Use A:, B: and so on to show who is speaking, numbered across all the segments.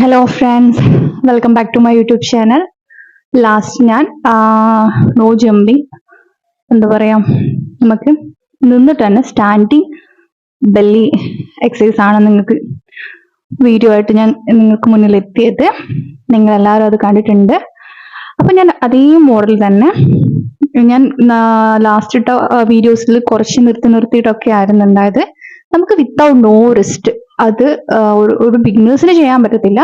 A: Hello friends welcome back to my YouTube channel last ഞാൻ no jumping എന്താ പറയാ? നമുക്ക് നിന്നിട്ട് തന്നെ സ്റ്റാൻഡിങ് ബെല്ലി എക്സസൈസ് ആണ് നിങ്ങൾക്ക് വീഡിയോ ആയിട്ട് ഞാൻ നിങ്ങൾക്ക് മുന്നിൽ എത്തിയത് നിങ്ങൾ എല്ലാവരും അത് കണ്ടിട്ടുണ്ട്. അപ്പൊ ഞാൻ അതേ മോഡൽ തന്നെ ഞാൻ ലാസ്റ്റ് ഇട്ട വീഡിയോസിൽ കുറച്ച് നിർത്തി നിർത്തിയിട്ടൊക്കെ ആയിരുന്നു ഉണ്ടായത്. നമുക്ക് വിത്തൗട്ട് നോ റിസ്റ്റ് അത് ഒരു ബിഗിനേഴ്സിന് ചെയ്യാൻ പറ്റത്തില്ല.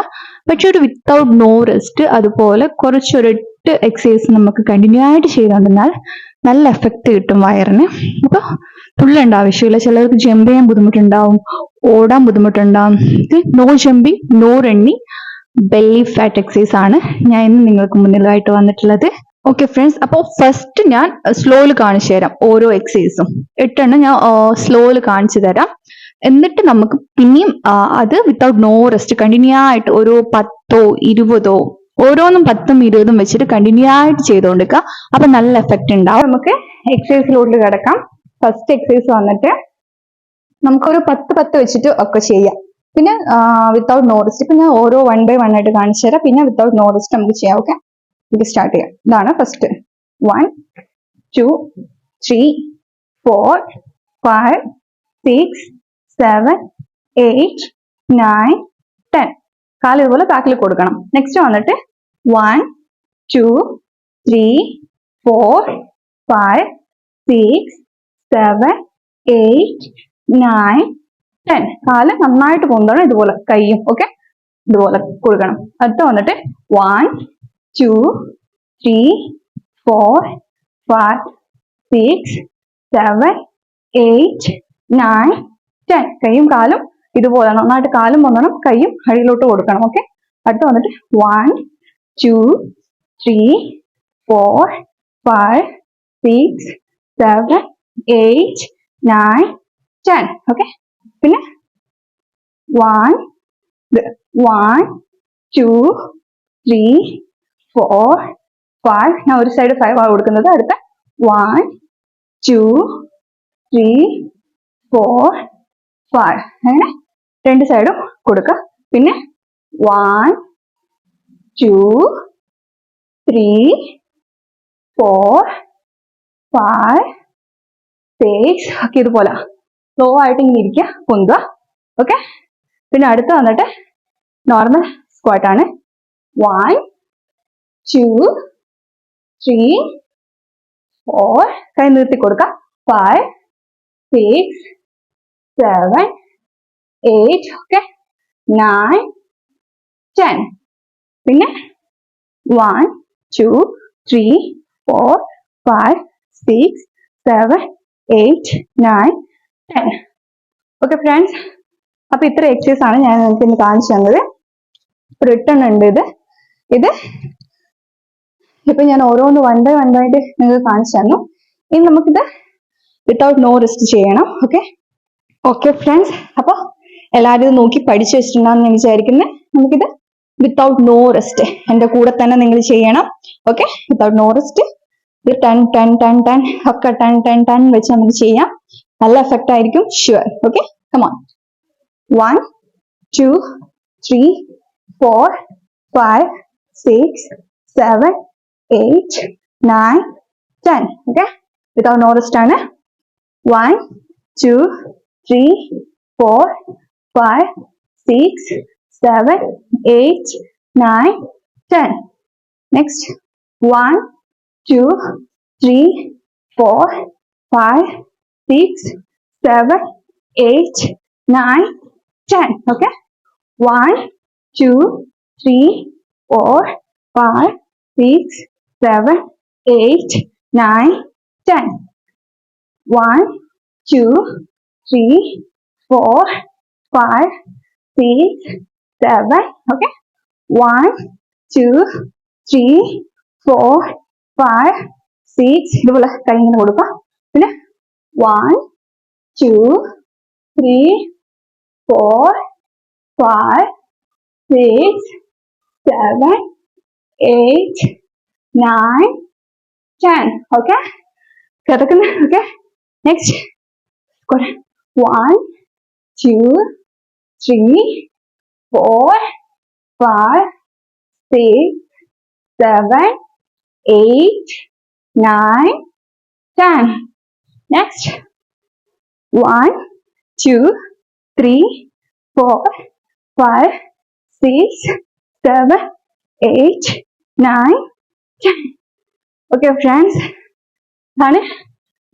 A: പക്ഷെ ഒരു വിത്തൗട്ട് നോ റെസ്റ്റ് അതുപോലെ കുറച്ചൊരൊറ്റ എക്സസൈസ് നമുക്ക് കണ്ടിന്യൂ ആയിട്ട് ചെയ്തുകൊണ്ടിരുന്നാൽ നല്ല എഫക്റ്റ് കിട്ടും വയറിന്. അപ്പൊ തുള്ളേണ്ട ആവശ്യമില്ല. ചിലർക്ക് ജമ്പ് ചെയ്യാൻ ബുദ്ധിമുട്ടുണ്ടാവും ഓടാൻ ബുദ്ധിമുട്ടുണ്ടാവും. ഇത് no jumping no running belly fat exercise ആണ് ഞാൻ ഇന്ന് നിങ്ങൾക്ക് മുന്നിലായിട്ട് വന്നിട്ടുള്ളത്. ഓക്കെ ഫ്രണ്ട്സ് അപ്പോൾ ഫസ്റ്റ് ഞാൻ സ്ലോയിൽ കാണിച്ചു തരാം ഓരോ എക്സസൈസും എട്ടെണ്ണം ഞാൻ സ്ലോയിൽ കാണിച്ചു തരാം എന്നിട്ട് നമുക്ക് പിന്നെയും അത് വിത്തൗട്ട് നോ റെസ്റ്റ് കണ്ടിന്യൂ ആയിട്ട് ഒരു പത്തോ ഇരുപതോ ഓരോന്നും പത്തും ഇരുപതും വെച്ചിട്ട് കണ്ടിന്യൂ ആയിട്ട് ചെയ്തുകൊണ്ടിരിക്കുക അപ്പൊ നല്ല എഫക്റ്റ് ഉണ്ടാവും. നമുക്ക് എക്സസൈസിലോട്ട് കിടക്കാം. ഫസ്റ്റ് എക്സസൈസ് വന്നിട്ട് നമുക്കൊരു പത്ത് പത്ത് വെച്ചിട്ട് ഒക്കെ ചെയ്യാം. പിന്നെ വിത്തൗട്ട് നോ റെസ്റ്റ് ഇപ്പൊ ഞാൻ ഓരോ വൺ ബൈ വൺ ആയിട്ട് കാണിച്ചു തരാം. പിന്നെ വിത്തൗട്ട് നോ റെസ്റ്റ് നമുക്ക് ചെയ്യാം. ഓക്കെ നമുക്ക് സ്റ്റാർട്ട് ചെയ്യാം. ഇതാണ് first one two three four five six seven eight nine ten കാൽ ഇതുപോലെ ബാക്കിൽ കൊടുക്കണം. നെക്സ്റ്റ് വന്നിട്ട് one two three four five six seven eight nine ten കാൽ നന്നായിട്ട് പോകുന്നതാണ് ഇതുപോലെ കൈയും ഓക്കെ ഇതുപോലെ കൊടുക്കണം. അടുത്ത വന്നിട്ട് one two three four five six seven eight nine കൈയും കാലും ഇതുപോലെ നന്നായിട്ട് കാലും വന്നണം കൈയും അടിയിലോട്ട് കൊടുക്കണം. ഓക്കെ അടുത്ത് വന്നിട്ട് one two three four five six seven eight nine ten okay പിന്നെ one one two three four five ഞാൻ ഒരു സൈഡ് ഫൈവ് ആണ് കൊടുക്കുന്നത്. അടുത്ത one two three four five അങ്ങനെ രണ്ട് സൈഡും കൊടുക്കുക പിന്നെ one two three four five six ഒക്കെ ഇതുപോലെ. സ്ലോ ആയിട്ട് ഇങ്ങനെ ഇരിക്കുക പൊന്തുക. ഓക്കെ പിന്നെ അടുത്ത് വന്നിട്ട് നോർമൽ സ്ക്വാട്ടാണ് വൺ ടു ത്രീ ഫോർ കൈ നിർത്തി കൊടുക്കുക five six seven eight okay nine ten പിന്നെ one two three four five six seven eight nine ten okay friends അപ്പൊ ഇത്ര എക്സസൈസ് ആണ് ഞാൻ നിങ്ങൾക്ക് ഇന്ന് കാണിച്ചു തന്നത്. റിട്ടേൺ ഉണ്ട് ഇത്. ഇത് ഇപ്പൊ ഞാൻ ഓരോന്ന് വൺ ബൈ വൺ ആയിട്ട് നിങ്ങൾക്ക് കാണിച്ചു തന്നു. ഇനി നമുക്കിത് വിത്തൗട്ട് നോ റിസ്ക് ചെയ്യണം ഓക്കെ ഓക്കെ ഫ്രണ്ട്സ് അപ്പൊ എല്ലാവരും ഇത് നോക്കി പഠിച്ചു വെച്ചിട്ടുണ്ടാന്ന് ഞാൻ വിചാരിക്കുന്നത് നമുക്കിത് വിത്തൗട്ട് നോ റെസ്റ്റ് എന്റെ കൂടെ തന്നെ നിങ്ങൾ ചെയ്യണം. ഓക്കെ വിത്തൗട്ട് നോ റെസ്റ്റ് ഇത് ടെൻ ടെൻ ടെൻ ടെൻ ഒക്കെ ടെൻ ടെൻ ടെൻ വെച്ച് നമുക്ക് ചെയ്യാം. നല്ല എഫക്റ്റ് ആയിരിക്കും. Sure okay come on one two three four five six seven eight nine ten okay without no rest ആണ്. One two three four five six seven eight nine ten next one two three four five six seven eight nine ten okay one two three four five six seven, eight, nine, ten. One, two, three, four, five, six, seven. Okay. One, two, three, four, five, six. ഇതുപോലെ കൈ ഇങ്ങനെ കൊടുക്കുക പിന്നെ one two three four five six seven eight nine, ten. Okay? കിടക്കുന്ന okay next One, two, three, four, five, six, seven, eight, nine, ten. Next. One, two, three, four, five, six, seven, eight, nine, ten. Okay, friends. Done.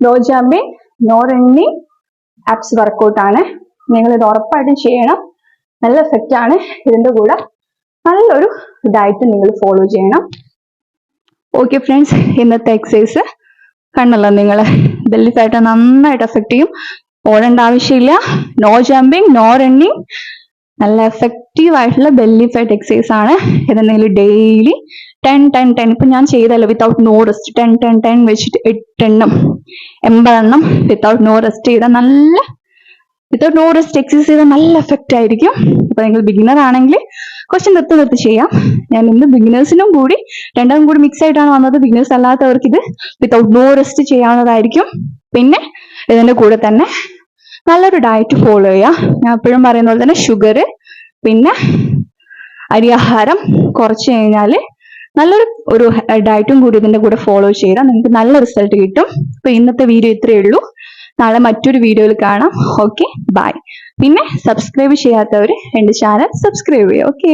A: No jumping, no running. Abs workout ആണ്. നിങ്ങൾ ഇത് ഉറപ്പായിട്ടും ചെയ്യണം. നല്ല effect ആണ് ഇതിന്റെ കൂടെ. നല്ലൊരു ഡയറ്റ് നിങ്ങൾ ഫോളോ ചെയ്യണം. ഓക്കെ ഫ്രണ്ട്സ് ഇന്നത്തെ എക്സസൈസ് കണ്ടല്ലോ നിങ്ങൾ ബെല്ലി ഫാറ്റ് നന്നായിട്ട് എഫക്റ്റ് ചെയ്യും. ഓടേണ്ട ആവശ്യമില്ല. നോ ജമ്പിങ് നോ റണ്ണിങ് നല്ല എഫക്റ്റീവ് ആയിട്ടുള്ള ബെല്ലി ഫാറ്റ് എക്സസൈസ് ആണ്. ഇത് നിങ്ങൾ ഡെയിലി ടെൻ ടെൻ ടെൻ ഇപ്പൊ ഞാൻ ചെയ്തല്ലോ without no rest ten ten ten വെച്ചിട്ട് എട്ടെണ്ണം. എൺപതെണ്ണം വിത്തൗട്ട് നോ റെസ്റ്റ് ചെയ്താൽ നല്ല വിത്തൗട്ട് നോ റെസ്റ്റ് എക്സസൈസ് ചെയ്താൽ നല്ല എഫക്റ്റ് ആയിരിക്കും. അപ്പൊ നിങ്ങൾ ബിഗിനർ ആണെങ്കിൽ കുറച്ച് നിർത്തി നിർത്തി ചെയ്യാം. ഞാൻ ഇന്ന് ബിഗിനേഴ്സിനും കൂടി രണ്ടും കൂടി മിക്സ് ആയിട്ടാണ് വന്നത്. ബിഗിനേഴ്സ് അല്ലാത്തവർക്ക് ഇത് വിത്തൗട്ട് നോ റെസ്റ്റ് ചെയ്യാവുന്നതായിരിക്കും. പിന്നെ ഇതിന്റെ കൂടെ തന്നെ നല്ലൊരു ഡയറ്റ് ഫോളോ ചെയ്യുക ഞാൻ എപ്പോഴും പറയുന്ന പോലെ തന്നെ ഷുഗർ പിന്നെ അരിയാഹാരം കുറച്ച് കഴിഞ്ഞാൽ നല്ലൊരു ഒരു ഡയറ്റും കൂടി ഇതിന്റെ കൂടെ ഫോളോ ചെയ്താൽ നിങ്ങൾക്ക് നല്ല റിസൾട്ട് കിട്ടും. അപ്പൊ ഇന്നത്തെ വീഡിയോ ഇത്രയേ ഉള്ളൂ. നാളെ മറ്റൊരു വീഡിയോയിൽ കാണാം. ഓക്കെ ബൈ പിന്നെ സബ്സ്ക്രൈബ് ചെയ്യാത്തവർ എന്റെ ചാനൽ സബ്സ്ക്രൈബ് ചെയ്യുക. ഓക്കെ